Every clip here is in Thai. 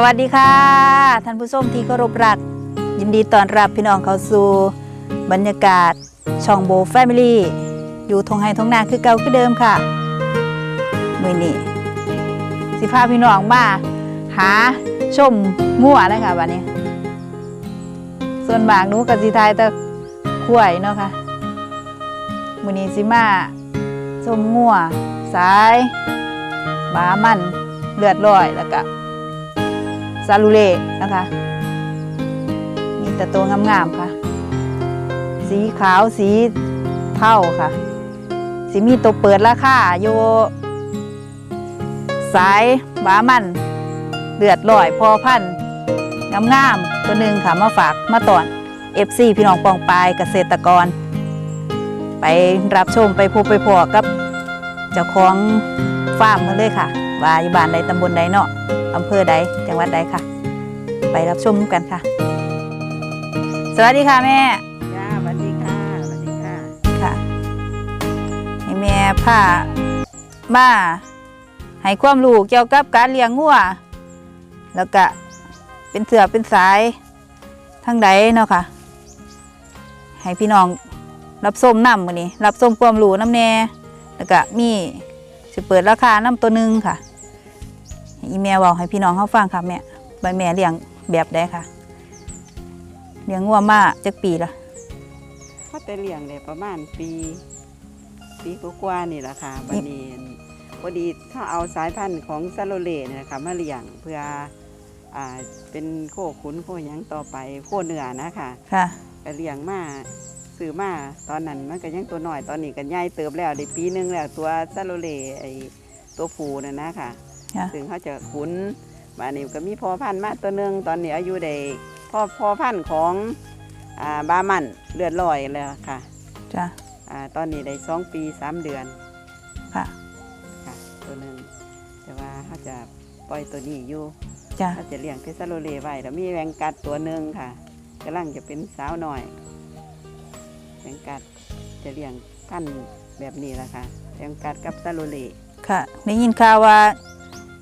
สวัสดีค่ะ ท่านผู้ชมที่เคารพรัก ยินดีต้อนรับพี่น้องเข้าสู่บรรยากาศช่องโบแฟมิลี่อยู่ทงไฮทงนาคือเก่าคือเดิมค่ะมือนี้สิพาพี่น้องมาหาชมงัวนะคะวันนี้ ส่วนมากนู้กับสิทยตะกล้วยเนาะค่ะมือนี้สิมาชมงัวสายบามันเลือดลอยแล้วก็ ซาลูเล่นะคะมีแต่ตัวงามๆค่ะ สีขาวสีเทาค่ะสีมีตัวเปิดราคาโยสายบามันเดือดลอยพอพันงามๆตัวหนึ่งค่ะมาฝากมาตอน FC พี่น้องปองปายเกษตรกร ไปรับชมไปพบไปพอกับเจ้าของฟาร์มมาเลยค่ะ ว่าอยู่บ้านใดตำบลใดเนาะอำเภอใดจังหวัดใดค่ะ ไปรับชมกันค่ะ สวัสดีค่ะแม่จ้าสวัสดีค่ะสวัสดีค่ะค่ะให้แม่พามาให้ความรู้เกี่ยวกับการเลี้ยงงัวแล้วก็เป็นเสือเป็นสายทั้งใดเนาะค่ะ ให้พี่น้องรับส้มน้ำมือนี้ รับส้มความรู้น้ำแน่แล้วก็มีสิเปิดราคาน้ำตัวหนึงค่ะ อีเมลบอกให้พี่น้องเขาฟังค่ะแม่ใบแม่เลี้ยงแบบใดค่ะเลี้ยงงัวมาจักปีละเขาแต่เลี้ยงได้ประมาณปี ปีกว่าๆนี่แหละค่ะบันนี้พอดีถ้าเอาสายพันธุ์ของซาโลเลเนี่ยนะคะมาเลี้ยงเพื่ออ่าเป็นโคขุนโคหยังต่อไปโคเนื้อนะคะค่ะก็เลี้ยงมาซื้อมาตอนนั้นมันก็ยังตัวน้อยตอนนี้ก็ใหญ่เติบแล้วได้ปีหนึงแล้วตัวซาโลเลไอตัวผูน่ะนะค่ะ ค่ะถึงเขาจะขุนมานี่ก็มีพ่อพันธุ์มาตัวหนึ่งตอนนี้อายุได้พ่อพ่อพันธุ์ของอ่าบามันเลือดลอยแล้วค่ะจ้ะอ่าตอนนี้ได้สองปีสามเดือนค่ะค่ะ ตัวหนึ่งแต่ว่าเขาจะปล่อยตัวนี้อยู่ จ้ะ เขาจะเลี้ยงเพชรซาโลเลไว้แล้วมีแวงกัดตัวหนึ่งค่ะกำลังจะเป็นสาวหน่อยแวงกัดจะเลี้ยงพันธุ์แบบนี้แหละค่ะแวงกัดกับซาโลเลค่ะได้ยินข่าวว่า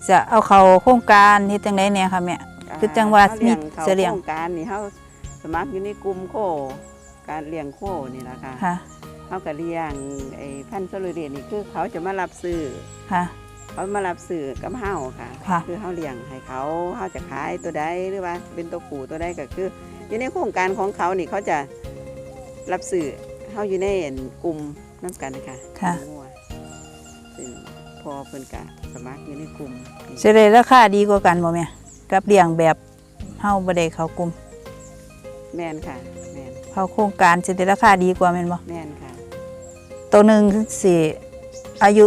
จะเอาเขาโครงการที่จังไดเนี่ยค่ะแม่ คือจังหวะเขาเลี้ยงมีเขาเสลียง โครงการนี่เขาสมัครอยู่ในกลุ่มโค การเลี้ยงโคนี่แหละค่ะค่ะ เขาก็เลี้ยงไอ้พันธุ์โซลูเดนนี่คือเขาจะมารับซื้อค่ะ เขามารับซื้อกับเฮาค่ะ ค่ะ คือเขาเลี้ยงให้เขาเขาจะขายตัวใดหรือว่าเป็นตัวผู้ตัวใดก็คือ อยู่ในโครงการของเขานี่เขาจะรับซื้อเขาอยู่ในกลุ่มน้ำกันค่ะค่ะงัวซึ่งพ อเพิ่นกะสมัครอยู่ในกลุ่มนี่จะได้ราคาดีกว่ากันบ่แม่กับเลี้ยงแบบเฮาบ่ได้เข้ากลุ่มแม่นค่ะแม่นเข้าโครงการจะได้ราคาดีกว่าแม่นบ่แม่นค่ะ ตัวหนึงสิอายุ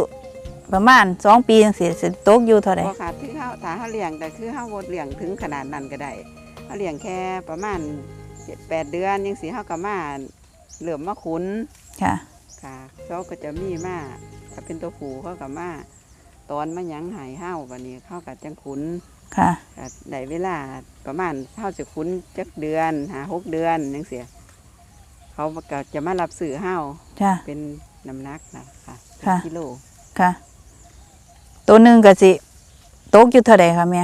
ประมาณ2ปีจังซี่สิตกอยู่เท่าใดพอขาดที่เขาถ้าเขาเลี้ยงแต่คือเขาบดเลี้ยงถึงขนาดนั้นก็ได้เขาเลี้ยงแค่ประมาณเจ็ดแปดเดือนยังสีเขาก็มาเหลื่อมมาขุนค่ะค่ะเขาก็จะมีมา ถ้าเป็นตัวผูเขาก็มาตอนมาหยังหายห้าววันนี้เขาก็จังขุนค่ะก็ได้เวลาประมาณเขาจะขุนจักเดือนหาหกเดือนยังเสียเขาก็จะมารับสื่อห้าวจ้ะ เป็นน้ำหนักนะค่ะค่ะ กิโลค่ะ ตัวหนึงก็สิตกอยู่เท่าใดค่ะแม่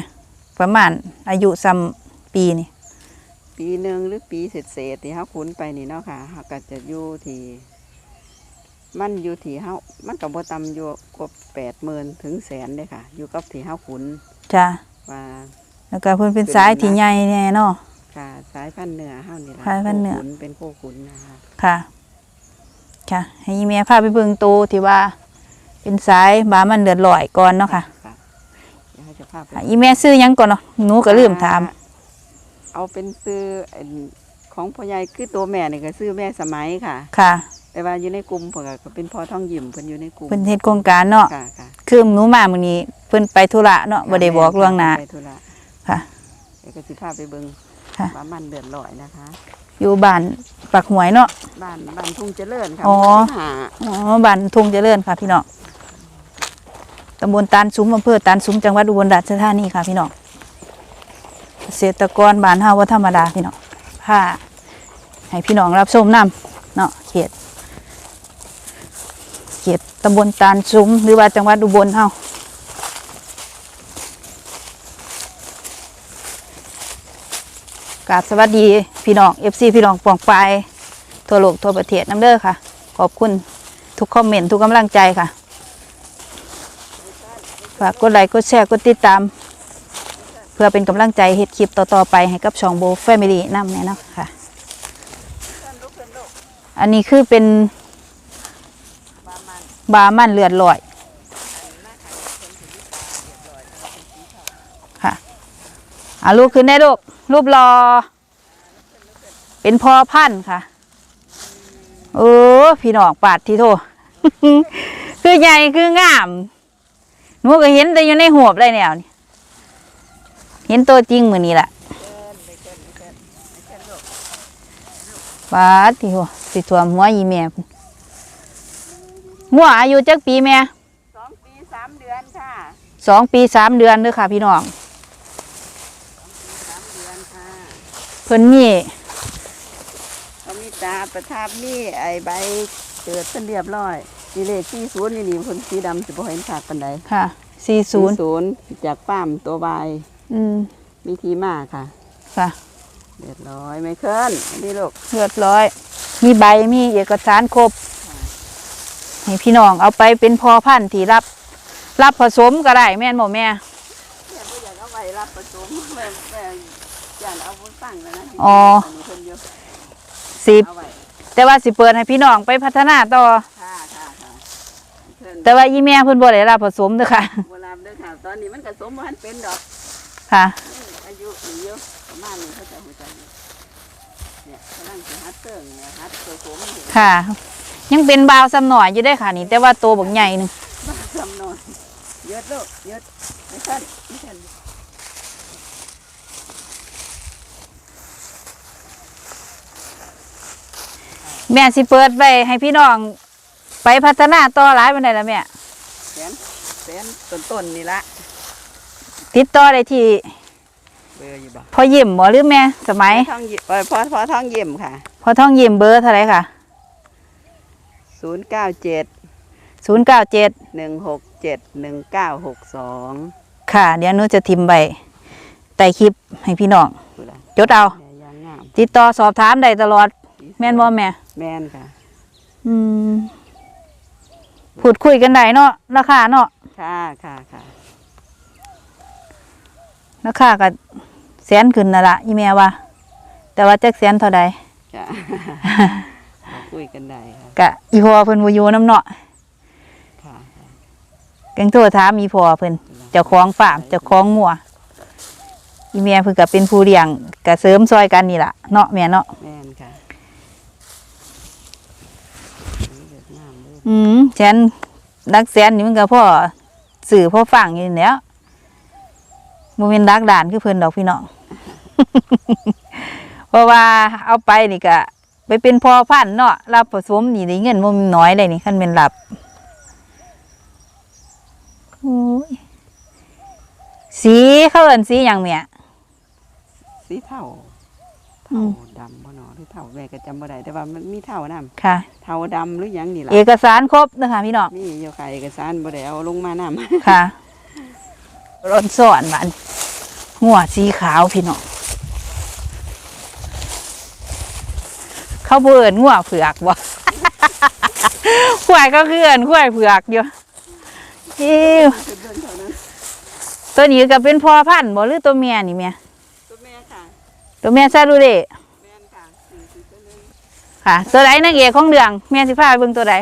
ประมาณอายุซ้ำปีนี่ปีหนึ่งหรือปีเศษเศษๆที่เขาขุนไปนี่เนาะค่ะเขาก็จะอยู่ที่ มันอยู่ที่เฮามันกับบ่ต่ำอยู่กว่าแปดหมื่นถึงแสนเลยค่ะ อยู่กับที่เฮาขุนจ้ะว่าแล้วก็เพิ่นเป็นสายที่ใหญ่แน่เนาะค่ะ สายพันธุ์เนื้อเฮานี่ล่ะสายพันธุ์เนื้อโคขุนเป็นโคขุนนะคะค่ะ ค่ะ ให้อีแม่พาไปเบิ่งโตวที่ว่า เป็นสายบามันเดือดลอยก่อนเนาะค่ะค่ะเดี๋ยวเขาจะพาไปอะอีแม่ซื้อหยังก่อนเนาะหนูก็ลืมถาม เอาเป็นซื้ออันของพ่อใหญ่คือตัวแม่นี่ก็ซื้อแม่สมัยค่ะ ค่ะ แต่ว่าอยู่ในกลุ่มเพิ่นก็เป็นพ่อท้องยิ้มเพิ่นอยู่ในกลุ่มเพิ่นเฮ็ดโครงการเนาะค่ะค่ะคือหนูมามื้อนี้เพิ่นไปธุระเนาะบ่ได้บอกล่วงหน้าไปธุระค่ะเดี๋ยวก็สิพาไปเบิ่งค่ะ ว่ามันเดือดร้อยนะคะ อยู่บ้านปักหวยเนาะ บ้านบ้านทุ่งเจริญค่ะอ๋อ หมู่ที่ห้าอ๋อบ้านทุ่งเจริญค่ะ พี่น้องตำบลตาลซุ้มอำเภอตาลซุ้มจังหวัดอุบลราชธานีค่ะ พี่น้องเกษตรกรบ้านเฮาว่าธรรมดาพี่น้องพาให้พี่น้องรับชมนํเนาะเขต เขตตำบลตาลซุ้มหรือว่าจังหวัดอุบลเฮากราบสวัสดีพี่น้อง FC พี่น้องปองปายทั่วโลกทั่วประเทศน้ำเด้อค่ะ ขอบคุณทุกคอมเมนต์ทุกกำลังใจค่ะฝากกดไลค์กดแชร์กดติดตาม เพื่อเป็นกำลังใจเฮ็ดคลิปต่อๆไปให้กับช่องโบแฟมิลี่น้ำเนี่ยนะค่ะอันนี้คือเป็น บามันเลือดลอยค่ะอาลูกขึ้นได้ลูกรูปรอ เป็นพอพันค่ะโอ้พี่น้องปาดที่โทคือใหญ่คืองามหนูก็เห็นแต่อยู่ในหัวบเลยแนวนี่เห็นตัวจริงมือนี้แหละปาดที่โทสิถ่วมหัวยีแม่ พุ่นหัวอายุจักปีแม่สองปีสามเดือนค่ะสองปีสามเดือนเด้อค่ะ พี่น้องสามเดือนค่ะเพิ่นมีเขามีตาประทับมีไอใบเกิดเป็นเรียบร้อยมีเลขที่ศูนย์นี่นี่คนสีดำสิบ่เห็นขาดปันใดค่ะสี่ศูนย์ศูนย์จากป้ามตัวใบอืมมีที่มาค่ะ ค่ะเรียบร้อยไม่เคลื่อนนี่ลูกเรียบร้อย มีใบมีเอกสารครบ ให้พี่น้องเอาไปเป็นพอพันธุ์ที่รับ รับผสมก็ได้แม่นบ่แม่เนี่ยบ่อยากเอาไว้รับผสมแม่แม่อยากเอาบุญฟังแล้วนะอ๋อนนี้เพิ่นเยอะสิบเอาไว้แต่ว่าสิเปิดให้พี่น้องไปพัฒนาต่อค่ะค่ะค่ะเพิ่นแต่ว่าอีแม่เพิ่นบ่ได้รับผสมเด้อค่ะโบราณเด้อค่ะตอนนี้มันก็สมบ่ทันเป็นดอกค่ะอายุนี่เยอะประมาณนี้เขาจะหัวใจอยู่เนี่ยกำลังจะฮัดเติ่งเนี่ยฮัดตัวผมอยู่ค่ะ ยังเป็นบาวซ้ำหน่อยอยู่ได้ค่ะนี่แต่ว่าโตบักใหญ่หนึงบ้าจำนวนเยอะลูกเยอะไม่ทันไม่ทันแม่สิเปิดไว้ให้พี่น้อง ไปพัฒนาต่อหลายปานใดล่ะแม่แสนแสนต้นต้นนี่ละติดต่อได้ที่เบอร์อยู่บ่พอยิ้มหรือแม่สมัยพอทองยิ้มเอ่อพอพอทองยิ้มค่ะ พอท่องยิ้มเบอร์เท่าไหรค่ะ ศูนย์เก้าเจ็ด097หนึ่งหกเจ็ดหนึ่งเก้าหกสองค่ะ เดี๋ยวหนูจะทิมใบใต้คลิปให้พี่น้องดูละจดเอาแม่ยางงามติดต่อสอบถามได้ตลอด แม่นบ่แม่ แม่นค่ะ อืมพูดคุยกันได้เนาะราคาเนาะค่ะค่ะค่ะราคาก็แสนขึ้นนั่นละอีแม่ว่า แต่ว่าจักแสนเท่าใดค่ะมา คุยกันได้ค่ะกะอีพอเพิ่นบ่อยู่น้ำเนาะค่ะกังโทรถามอีพอเพิ่นเจ้าของฟาร์มเจ้าของงัวอีแม่เพิ่นก็เป็นผู้เลี้ยงก็เสริมซอยกันนี่ล่ะเนาะแม่เนาะแม่นค่ะเลือกงามเลยอืมแสนดักแสนนี่มันก็พ่อสื่อพ่อฟังอยู่นี่แหล้วบ่แม่นดักด่านคือเพิ่นดอกพี่น้อง เพราะว่าเอาไปนี่ก็ ไปเป็นพ่อพันธุ์เนาะรับผสมนี่ได้เงินบ่มีน้อยเลยนี่คันแม่นรับโอ้ยสีเขาเอิ้นสีหยังแม่สีเทาอืเทามดำบ่หนอหรือเทาแม่ก็จำบ่ได้แต่ว่ามันมีเทานํค่ะ เทาดำหรือหยังนี่ล่ะเอกสารครบนะคะพี่น้องมีอยู่ค่ะเอกสารบ่ได้เอาลงมานํค่ะรถสอนมันหัวสีขาวพี่น้อง เขาเบิ่นงัวเผือกบ่ขวายก็คือเอินขวายเผือกอยู่อิ้วตัวนี้ก็เป็นพ่อพันธุ์บ่หรือตัวเมียนี่แม่ตัวแม่ค่ะตัวเมียซาดูเดะแม่นค่ะสี่สิบตัวหนึงค่ะ ตัวใดนางเอกของเรื่องแม่สิพาไปเบิ่งตัวใด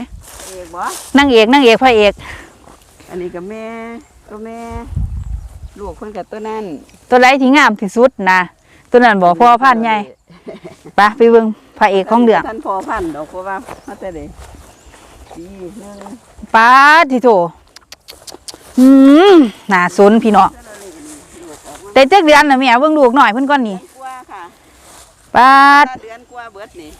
เอกบ่นางเอกนางเอกพระเอก อันนี้ก็แม่ตัวแม่ลูกเพิ่นกับตัวนั้นตัวใดที่งามที่สุดนะตัวนั้นบ่พ่อพันธุ์ใหญ่ไปไปเบิ่ง พระเอกของเรื่องท่านพ่อพันธุ์ดอกเพราะว่ามาแต่เด็กปีหนึงป้าดที่โถอืมน่าสนพี่น้องเท่านั้นเองนี่ลูกออกมาแต่เจ็กเดือนน่ะแม่เบิ่งลูกหน่อยเพิ่นก่อนนี่เดือนกว่าค่ะป้าดถ้าเดือนกว่าเบิดนี่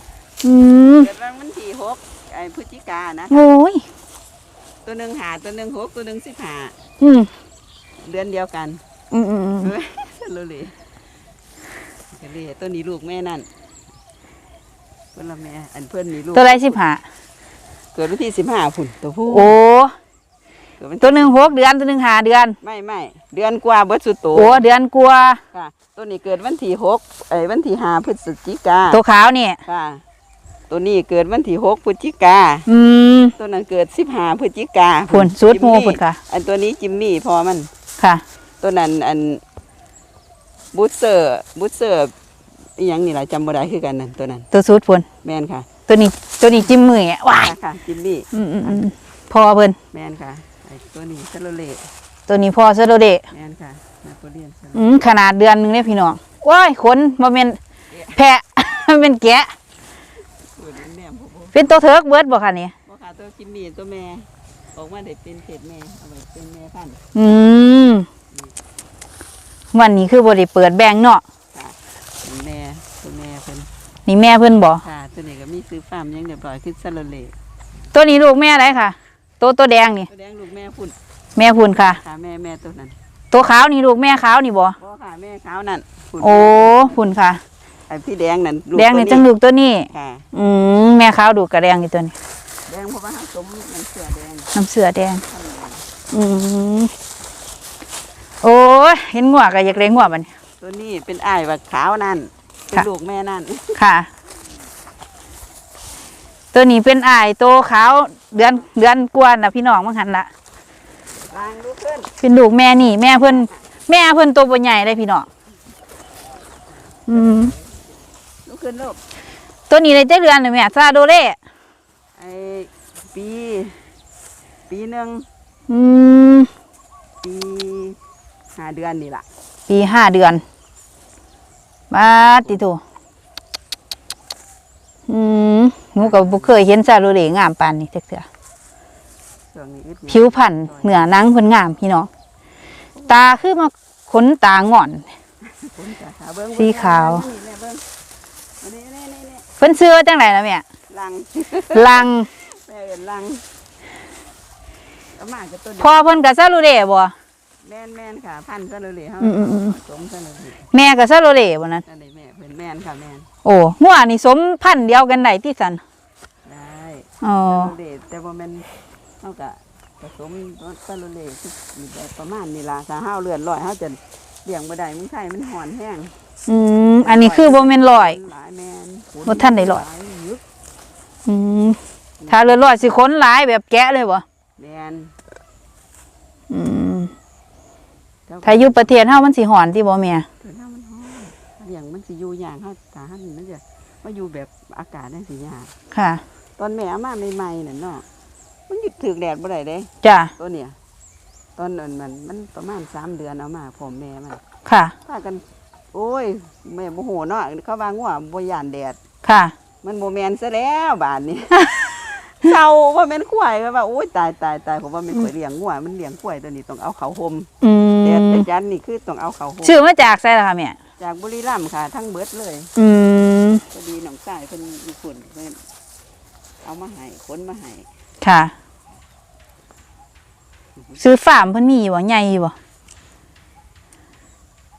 อืมเดือนวันที่หกไอ้พฤศจิกานะโอ้ยตัวหนึ่งหาตัวหนึ่งหกตัวหนึ่งสิบหาอืมเดือนเดียวกัน อืมอืมอืมโลเลก็เลยตัวนี้ลูกแม่นั่น เพื่อนละแม่อันเพื่อนมีลูกตัวไรสิบห้าเกิดวันที่สิบห้าพุ่นตัวผู้โอ้กิดวันที่ตัวหนึ่งหกเดือนตัวหนึ่งหาเดือน ไม่ไม่เดือนกว่าเบิดสุดโตโอ้เดือนกลัวาค่ะ ตัวนี้เกิดวันที่หกเอ้ยวันที่ห้าพฤศจิกาตัวขาวนี่ค่ะ ตัวนี้เกิดวันที่หกพฤศจิกาอืมตัวนั้นเกิดสิบห้าพฤศจิกาพุ่นสุดโมจิมมี่พุ่นค่ะ อันตัวนี้จิมมี่พอมันค่ะ ตัวนั้นอันบูสเซอร์บูสเซอร์ อีหยังนี่ล่ะจำบ่ได้คือกันนั่นตัวนั้น ตัวสุดพุ่นแมนค่ะตัวนี้ตัวนี้จิ้มมืออะว้ายค่ะจิมมี่อืมอืมอืมพอเพิ่นแมนค่ะไอ้ตัวนี้ซาโลเลตัวนี้พอซะโดเดะแมนค่ะนาโปเลียนซาโลอืมขนาดเดือนหนึงเนี่ยพี่น้องว้ายขนบ่แม่นแพะ มันเป็นแกะตัวนี้แม่พ่อบ่เป็นตัวเทิร์กเบิร์ดบ่ค่ะนี่บ่ค่ะตัวจิมมี่ตัวแม่ออกมาได้เป็นเพศแม่เอาไว้เป็นแม่พันธุ์อืมวันนี้คือบริเปิดแบงค์เนาะ ค่ะเป็นแม่ตัวแม่เพิ่ นนี่แม่เพิ่นบอกค่ะตัวนี้ก็มีซื้อฟาร์มยังเรียบร้อยคือซาโลเลตัวนี้ลูกแม่อะไรค่ะ ตัวตัวแดงนี่ ตัวแดงลูกแม่พุ่นแม่พุ่นค่ะ ค่ะแม่แม่ตัวนั้น ตัวขาวนี่ลูกแม่ขาวนี่บ่บ่ค่ะแม่ขาวนั่นพุ่นโอ้พุ่นค่ะไอ้พี่แดงนั่นลูกแดงนี่ตัวจังลูกตัวนี้ค่ะอืมแม่ขาวดูกกระแดงนี่ตัวนี้แดงเพราะว่าสมมันเสือแดงน้ำเสือแดงพันธุ์แดงอืมโอ้ยเห็นงัวก็อยากเลี้ยงงัวบัดนี้ตัวนี้เป็นอ้ายว่าขาวนั่น เป็นค่ะ ลูกแม่นั่นค่ะ ตัวนี้เป็นอ้ายโตขาวเดือนเดือนกว่าน่ะพี่น้องมั้งหันละลางลูกขึ้นเป็นลูกแม่นี่ แม่เพิ่นแม่เพิ่นตัวบ่ใหญ่ได้พี่น้องอืมลูกขึ้นลูกตัวนี้ได้เจ็ดเดือนเลยแม่ซาโดเล่ไอ้ปี ปีหนึ่งอืมปีห้าเดือนนี่ล่ะ ปีห้าเดือน มาติโตอืมหนูก็บ่เคยเห็นซาโดเล่งามปานนี้จักเทื่อช่วงนี้อึดผิวพรรณเหนือหนังเพิ่นงามพี่น้องตาคือมาขนตางอนผมจะหาเบิ้งสีขาวนี่แม่เบิ้งอันนี้นี่นี่นี่เพิ่นซื้อไว้จังไดล่ะแม่ลังลังแม่เอินลังเอามากับตัวพ่อเพิ่นก็ซาโดเล่บ่ แม่นแม่นค่ะพันธุ์ซะเลยเฮาอืมอืมอืม สมซะเลยแม่ก็ซาโดเล่บ่นั้นนั่นเลยแม่เพิ่นแม่นค่ะแม่นโอ้งัวนี่สมพันธุ์เดียวกันได้ที่สันได้อ๋อซาโลเลแต่ว่ามันเฮาก็ผสมซาโลเลคือแบบประมาณนี้ล่ะถ้าเฮาเลือดลอยเฮาจะเลี้ยงบ่ได้มึงไทยมันห่อนแห้งอืมอันนี้คือบ่แม่นร้อย หลายแม่นบ่ทันได้ร้อยหายึกอืมถ้าเลือดร้อยสิขนหลายแบบแกะเลยบ่แม่นอืมเจ้า ถ้าอยู่ประเทศเฮามันสิหอนที่บ่แม่เพิ่นเฮามันฮ้อนเลี้ยงมันสิอยู่อย่างเฮาถ้าหันมันจะมาอยู่แบบอากาศจังซี่ยากค่ะตอนแม่เอามาใหม่ๆนั่นเนาะมันหยุดถึกแดดบ่ได้เด้ จ้ะตัวเนี้ยตอนนั้นมันมันประมาณสามเดือนเอามาผมแม่มันค่ะ พากัน โอ้ยแม่โมโหเนาะเขาว่างัวบ่ย่านแดด ค่ะ มันโมแมนซะแล้วบานนี้ เศร้าว่าแม่นควายก็ว่าโอ้ยตายตายตายผมว่าไม่นควายเลี้ยงงัวมันเลี้ยงควายตัวนี้ต้องเอาเขาห่มอื แดดมแต่จันนี่คือต้องเอาเขาห่มชื่อมาจากไสล่ะค่ะแม่จากบุรีรัมย์ค่ะ ทั้งเบิดเลยอืมพอดีหนองสายเพิ่นมีฝุ่นเพิ่นเอามาให้ขนมาให้ค่ะ ซื้อฟาร์มเพิ่นมีบ่ใหญ่บ่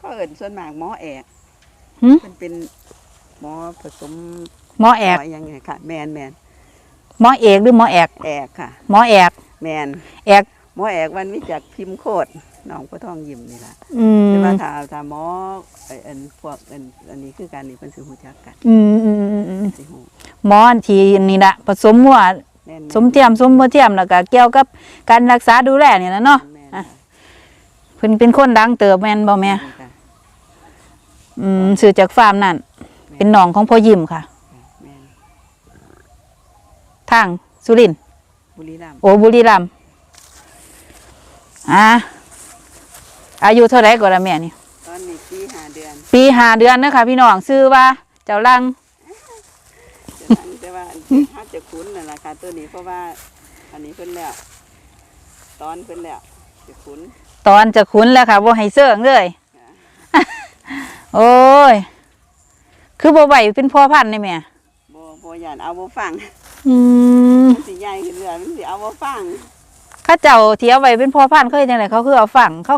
ก็เอิ้นส่วนมากหมอแอกหึ เพิ่นเป็นหมอผสมหมอแอกหมอยังไงค่ะ แมนแมนหมอเอกหรือหมอแอกแอกค่ะ หมอแอก แมนแอก หมอแอกวันวิจักพิมพ์โคด น้องพระทองยิ้มนี่ล่ะอืมแต่ว่าถ้าถ้าหมอไอ้อันพวกอันอันนี้คือการนี่เพิ่นสิฮู้จักกันอืมอืมอืมอืมสิฮู้หมออันที่นี่ละผสมหัวแม่นสมเทียมสมบ่เทียมแล้วก็เกี่ยวกับการรักษาดูแลนี่แหละเนาะแม่นอะเพิ่นเป็นคนดังเติบแม่นบ่แม่ค่ะอืมซื้อจากฟาร์มนั่น เป็นน้องของพ่อยิ้มค่ะ แม่นทางสุรินทร์บุรีรัมย์โอบุรีรัมย์อะ อายุเท่าไหร่ก็ละแม่นี่ตอนนี้ปีห้าเดือน ปีห้าเดือนเด้อค่ะพี่น้องชื่อว่าเจ้าลังแต่ว่าถ้าจะคุ้นนั่นล่ะค่ะตัวนี้เพราะว่า อันนี้เพิ่นแล้ว ตอนเพิ่นแล้วจะคุ้น ตอนจะคุ้นแล้วค่ะบ่ให้เสื่องเลยโอ้ย คือบ่ไหวเป็นพ่อพันธุ์นี่แม่บ่บ่ย่านเอาบ่ฟัง อืมมันสิใหญ่ขึ้นเรื่อยมันสิเอาบ่ฟังเข้าเจ้าที่เอาไว้เป็นพ่อพันธุ์เขาเฮ็ดจังไดเขาคือเอาฝังเขา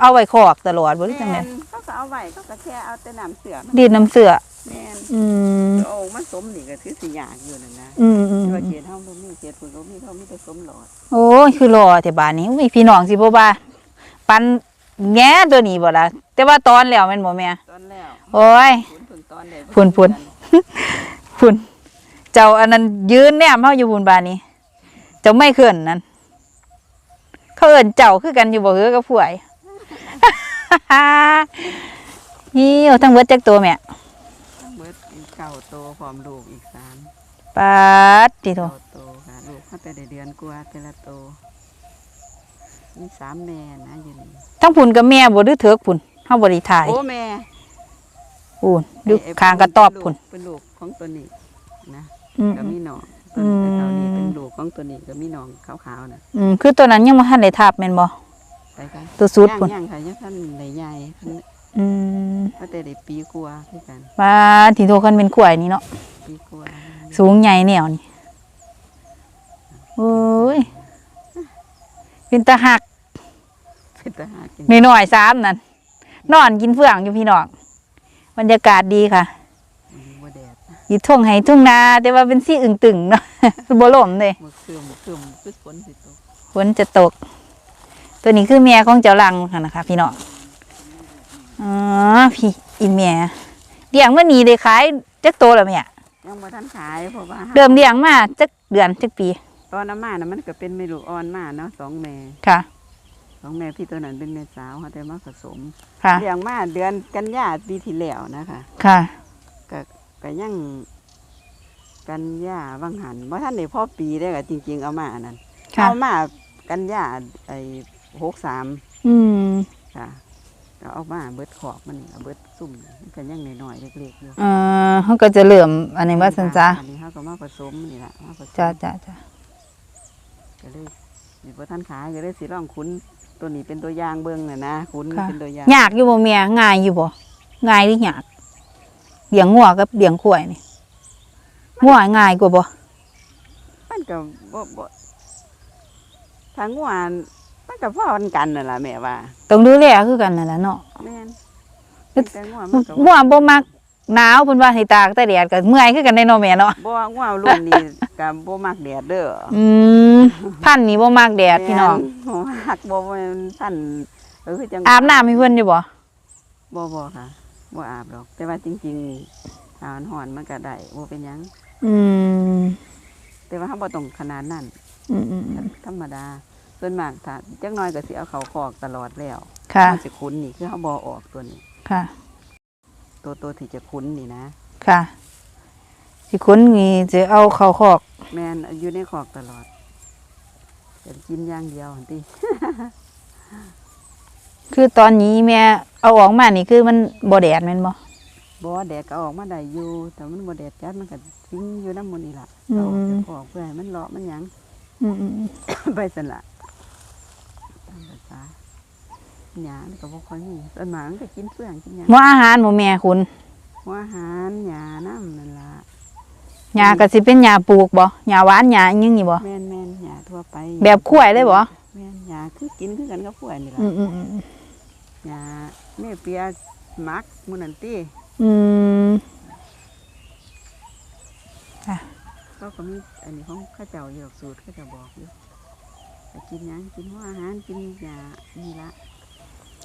เอาไว้คอกตลอดบ่หรือจังไดแม่นเขาก็เอาไว้เขาก็แค่เอาแต่น้ำเสือมันดีดน้ำเสือแม่นอืมเอาออกมาสมนี่ก็คือสิยากอยู่นั่นนะอืมอืมแต่ว่าเขตเฮาบ่มีเขตพุ่นบ่มีเฮามีแต่สมหลอดโอ้ยคือรอแต่บานนี้อุ้ยพี่น้องสิบ่ว่าปันแง่ตัวนี้บ่ล่ะแต่ว่าตอนแล้วแม่นบ่แม่ตอนแล้วโอ้ยพุ่นเพิ่งตอนได้พุ่นพุ่น พุ่นเจ้าอันนั้นยืนแนมเฮาอยู่พุ่นบานนี้ เจ้าไม่เคลื่อนนั่นเขาเอิ้นเจ้าคือกันอยู่บ่เฮือกับผู้ใหญ่ นี่เอาทั้งเบิดจักตัวแม่ทั้งเบิดอีกเก้าโตพร้อมลูกอีกสามปาดติโตเก้าโตค่ะลูกเขาแต่ได้เดือนกว่าแต่ละโตมีสามแม่นะอยู่นี่ทั้งพุ่นกับแม่บ่หรือเถิกพุ่นเฮาบ่ได้ถ่ายโอ้แม่พุ่นดูไอ้คางกระตอบพุ่นเป็นลูกของตัวนี้นะอืมก็มีหนองอืต้นมเท่านี้เป็นลูกของตัวนี้ก็มีหนองขาวๆน่ะอืมคือตัวนั้นยังบ่ทันได้ทับแม่นบ่ ไปกันตัวสุดพุ่นย่างๆค่ะยังท่านใหญ่ๆท่านอืมก็แต่ได้ปีกว่าคือกันมาที่โทคันเป็นขวายนี่เนาะปีกว่าสูงใหญ่แนวนี่โอ้ยเป็นตาหักเป็นทหารกินน้อยๆซ้ำนั่นนอนกินเฟืองอยู่พี่น้องบรรยากาศดีค่ะบ่แดดอยู่ทุ่งไห้ทุ่งนา แต่ว่าเป็นสีอึ่งตึงเนาะบ่ล่มเลยบ่คืมคืมคือฝนสิตกฝนจะตก ตัวนี้คือเมียของเจ้าลังค่ะนะคะ พี่น้องอ๋อพี่อีเมียเลี้ยงเมื่อนี้ได้ขายจักโตแล้วเมียยังบ่ทันขายเพราะว่าเดิมเลี้ยงมาจักเดือนจักปี ตอนน้ำมาน่ะมันก็เป็นแม่ลูกอ่อนมาเนาะสองแม่ค่ะสองแม่พี่ตัวนั้นเป็นแม่สาวเขาแต่มาผสมค่ะเลี้ยงมาเดือนกันยาปีที่แล้วนะคะค่ะก็ก็ยังกันยาวังหันว่าท่านได้พ่อปีได้ก็จริง ๆ เอามาอันนั้นค่ะเอามากันยาไอ้ หกสามอืมค่ะก็เอามาเบิดขอบมันเอาเบิดซุ่มมันก็ยังน้อยๆเล็กๆอยู่เอ่อเขาก็จะเหลื่อมอันนี้ว่าสันจ้าอันนี้เขาก็มาผสมนี่แหละมาผสมจ้าจ้าจ้าก็เลยสิบ่ท่านขายก็เลยสิลองคุ้นตัวนี้เป็นตัวอย่างเบิ่งน่ะนะคุ้นเป็นตัวอย่างยากอยู่บ่เมียง่ายอยู่บ่ง่ายหรือยากเลี้ยงงัวกับเลี้ยงควายนี่งัวง่ายกว่าบ่มันก็บ่บ่ทางว่า มันก็พอกันกันนั่นล่ะแม่ว่าต้องดูแลคือกันนั่นแหละเนาะแม่นเฮ็ดแต่งัวมันก็งัวบ่มักหนาวเพิ่นว่าให้ตากแต่แดดก็เมื่อยคือกันได้เนาะแม่เนาะบ่งัวรุ่นนี้ก็บ่มักแดดเด้ออืมพันธุ์นี่บ่มักแดดพี่น้องแม่บ่มักบ่แม่นท่านก็คือจังอาบน้ำให้เพิ่นอยู่บ่บ่บ่ค่ะบ่อาบดอก แต่ว่าจริงๆอาบร้อนมันก็ได้บ่เป็นหยังอืมแต่ว่าเราบ่ต้องขนาดนั้นอืมอืมอืมธรรมดา ส่วนมากถ้าจักหน่อยก็สิเอาเขาคอกตลอดแล้วค่ะ มันสิคุ้นนี่คือเฮาบ่ออกตัวนี้ ค่ะ ตัวตัวที่จะคุ้นนี่นะ ค่ะ สิคนนี่จะเอาเข้าคอก แม่นอยู่ในคอกตลอดจะกินอย่างเดียวหั่นติคือตอนนี้แม่เอาออกมานี่คือมันบ่แดดแม่นบ่ บ่แดดก็ออกมาได้อยู่ แต่มันบ่แดดจัดมันก็ทิ้งอยู่น้ำมันนี่ล่ะอืมเอาออกจากคอกเพื่อให้มันเลาะมันหยัง อืมอืมอืมไปสละตามภาษา หยามันก็บ่ค่อยมีส่วนมากมันก็กินเฟื่องกินหยาหัวอาหารบ่แม่คุณหัวอาหารหยาน้ำนั่นล่ะหญ้าก็สิเป็นหญ้าปลูกบ่หญ้าหวานหญ้าอิหยังนี่บ่แม่นแม่นหยาทั่วไปแบบข้วยเลยบ่แม่นหยาคือกินคือกันกับข้วยนี่ล่ะอืมอืมอืมหยาแม่เปียมักมื้อนั้นติอืมเขาก็มีอันนี้ของข้าเจ้าอยู่ดอกสูตรข้าเจ้าบอกอยู่ไปกินหยังกินหัวอาหารกินหยานี่ละ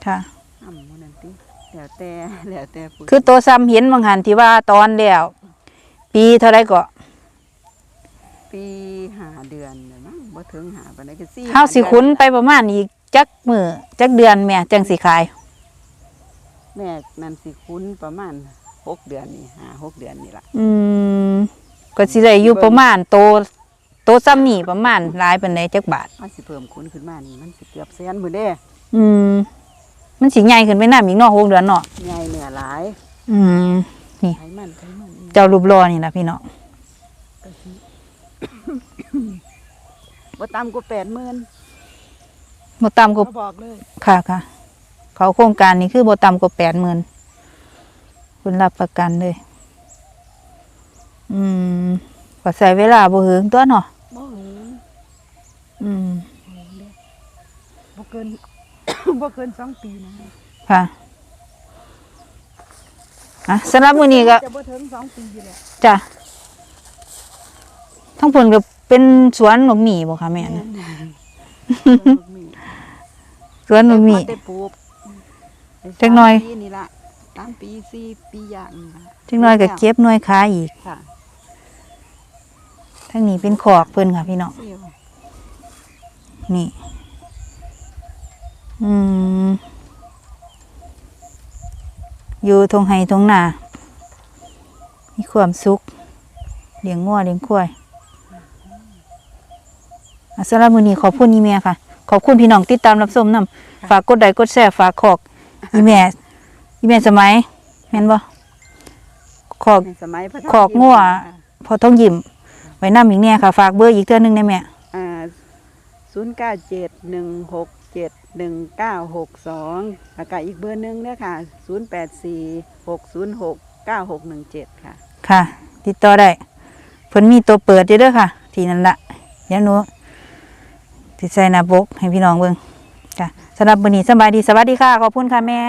ค่ะ อ้ำมื้อนั้นติแล้วแต่แล้วแต่ผู้คือตัวซ้ำเห็นบางหันที่ว่าตอนแล้วปีเท่าไรก็ปีห้าเดือนน่ะมั้งบ่ถึงหาปานใดก็สี่เฮาสิห้ดือคุ้นไปประมาณอีกจักมือจักเดือนแม่จังสิขาย แม่นั่นสิคุ้นประมาณหกเดือนนี่หาหกเดือนนี่ล่ะอืมก็สิได้อยู่ประมาณโตโตซ้ำนี่ประมาณหลายปานใดจักบาทถ้าสิเพิ่มคุ้นขึ้นมานี่มันสิเกือบแสนหมดเด้ อืม มันสิใหญ่ขึ้นไปน้ำอีกเนาะหกเดือนเนาะใหญ่เนื้อหลายอืม ไขมันไขมันอีกเจ้ารูปรอนี่นะพี่เนาะก็สิบ่ต่ำกว่าแปดหมื่นบ่ต่ำกว่าเขาบอกเลย ค่ะค่ะ เขาโครงการนี้คือบ่ต่ำกว่าแปดหมื่นคุณรับประกันเลย อืมก็ใส่เวลาบ่ถึงตัวเนาะบ่เหินอืม บ่เกิน บ่เกินสองปีนะค่ะฮะสำหรับมื้อนี้ก็จะบ่ถึงสองปีอยู่แล้วจ้ะทั้งผลก็เป็นสวนหมกหมี่บ่คะแม่นะสวนหมกหมี่ได้ปลูกจักหน่อยสามปีนี่ละสามปีสี่ปีอย่างนี่ล่ะจังน้อยก็เก็บหน่วยค้าอีกค่ะทั้งนี้เป็นขอกเพิ่นค่ะพี่น้องเสี่ยวนี่ อืม อยู่ทงไห้ทงนามีความสุขเลี้ยงงัวเลี้ยงควายอะสำหรับมื้อนี้ขอบคุณอีเมียค่ะ ขอบคุณพี่น้องติดตามรับชมนํฝากกดไลค์กดแชร์ฝากขอกอีเมียอีเมียสมัยแม่นบ่ขอกในสมัยพระขอกงัวพอต้องยิ้มไว้นำอีกเนี่ยค่ะ ฝากเบอร์อีกเทื่อนึงได้แม่อ่าศูนย์เก้า เจ็ดหนึ่งเก้าหกสองแล้วก็อีกเบอร์หนึ่งเนี่ยค่ะศูนย์แปดสี่หกศูนย์หกเก้าหกหนึ่งเจ็ดค่ะ ค่ะ ติดต่อได้เพิ่นมีตัวเปิดอยู่เด้อค่ะ ทีนั่นละเดี๋ยวหนูติดใส่หน้าปกให้พี่น้องเบิ่งค่ะสำหรับวันนี้สบายดีสวัสดีค่ะ ขอบคุณค่ะแม่